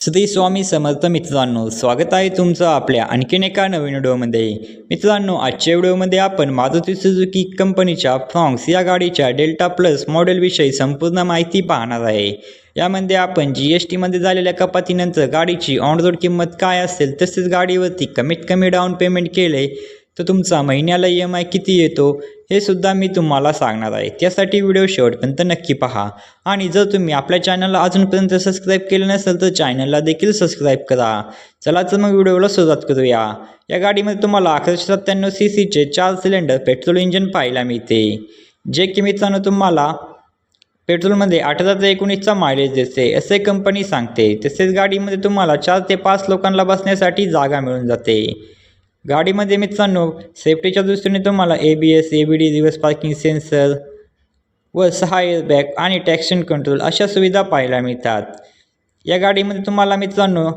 श्री स्वामी समर्थ मित्रांनो स्वागत आहे तुमचं आपल्या आणखीन एका नवीन व्हिडिओमध्ये. मित्रांनो आजच्या व्हिडिओमध्ये आपण मारुती सुझुकी कंपनीच्या फ्रॉन्क्स या गाडीच्या डेल्टा प्लस मॉडेलविषयी संपूर्ण माहिती पाहणार आहे. यामध्ये आपण जी एस टीमध्ये झालेल्या कपातीनंतर गाडीची ऑन रोड किंमत काय असेल तसेच गाडीवरती कमीत कमी डाऊन पेमेंट केले तर तुमचा महिन्याला ई एम आय किती येतो हे सुद्धा मी तुम्हाला सांगणार आहे. त्यासाठी व्हिडिओ शेवटपर्यंत नक्की पहा. आणि जर तुम्ही आपल्या चॅनलला अजूनपर्यंत सबस्क्राईब केलं नसेल तर चॅनलला देखील सबस्क्राईब करा. चला तर मग व्हिडिओला सुरुवात करूया. या गाडीमध्ये तुम्हाला अकराशे सत्त्याण्णव सी सीचे चार सिलेंडर पेट्रोल इंजिन पाहायला मिळते. जे की मित्रांनो तुम्हाला पेट्रोलमध्ये अठरा ते एकोणीसचा मायलेज देते असे कंपनी सांगते. तसेच गाडीमध्ये तुम्हाला चार ते पाच लोकांना बसण्यासाठी जागा मिळून जाते. गाडीमध्ये मित्रांनो सेफ्टीच्या दृष्टीने तुम्हाला A B S A B D reverse parking sensor व सहा एअरबॅग आणि टॅक्शन कंट्रोल अशा सुविधा पाहायला मिळतात. या गाडीमध्ये तुम्हाला मित्रांनो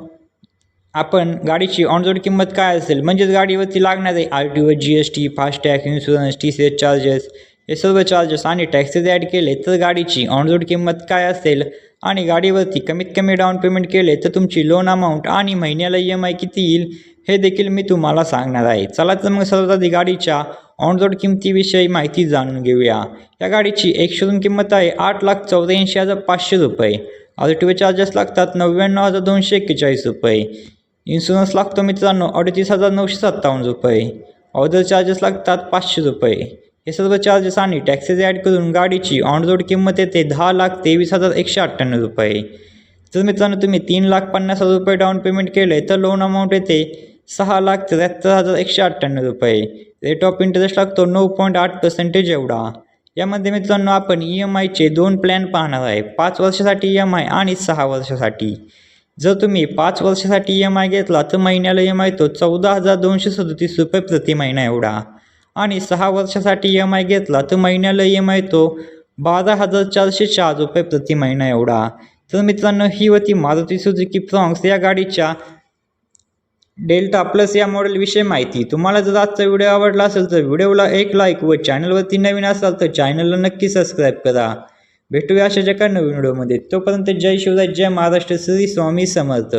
आपण गाडीची ऑनरोड किंमत काय असेल म्हणजेच गाडीवरती लागणारे R T O G S T FASTag insurance T C S charges हे सर्व चार्जेस आणि टॅक्सेस ॲड केले तर गाडीची ऑनरोड किंमत काय असेल आणि गाडीवरती कमीत कमी डाऊन पेमेंट केले तर तुमची लोन अमाऊंट आणि महिन्याला ई एम आय किती येईल हे देखील मी तुम्हाला सांगणार आहे. चला तर मग सर्वात आधी गाडीच्या ऑन रोड किमतीविषयी माहिती जाणून घेऊया. या गाडीची एक शोरूम किंमत आहे आठ लाख चौऱ्याऐंशी हजार पाचशे रुपये. आर टी ओ चार्जेस लागतात नव्याण्णव हजार दोनशे एक्केचाळीस रुपये. इन्शुरन्स लागतो मित्रांनो अडतीस हजार नऊशे सत्तावन्न रुपये. ऑर्डर चार्जेस लागतात पाचशे रुपये. हे सर्व चार्जेस आणि टॅक्सेस ॲड करून गाडीची ऑन रोड किंमत येते दहा लाख तेवीस हजार एकशे अठ्ठ्याण्णव रुपये. जर मित्रांनो तुम्ही तीन लाख पन्नास हजार रुपये डाऊन पेमेंट केले तर लोन अमाऊंट येते सहा लाख त्र्याहत्तर हजार एकशे अठ्ठ्याण्णव रुपये. रेट ऑफ इंटरेस्ट लागतो नऊ पॉईंट आठ पर्सेंटेज एवढा. यामध्ये मित्रांनो आपण ई एम आयचे दोन प्लॅन पाहणार आहे. पाच वर्षासाठी ई एम आय आणि सहा वर्षासाठी. जर तुम्ही पाच वर्षासाठी ई एम आय घेतला तर महिन्याला ई एम आय तो चौदा हजार दोनशे सदतीस रुपये प्रति महिना एवढा. आणि सहा वर्षासाठी ई एम आय घेतला तर महिन्याला ई एम आय तो बारा हजार चारशे चार रुपये प्रति महिना एवढा. तर मित्रांनो ही होती मारुती सुजुकी फ्रॉन्क्स या गाडीच्या डेल्टा प्लस या मॉडेलविषयी माहिती. तुम्हाला जर आजचा व्हिडिओ आवडला असेल तर व्हिडिओला एक लाईक व चॅनलवरती नवीन असाल तर चॅनलला नक्की सबस्क्राईब करा. भेटूया अशा एका नवीन व्हिडिओमध्ये तोपर्यंत जय शिवराय जय महाराष्ट्र श्री स्वामी समर्थ.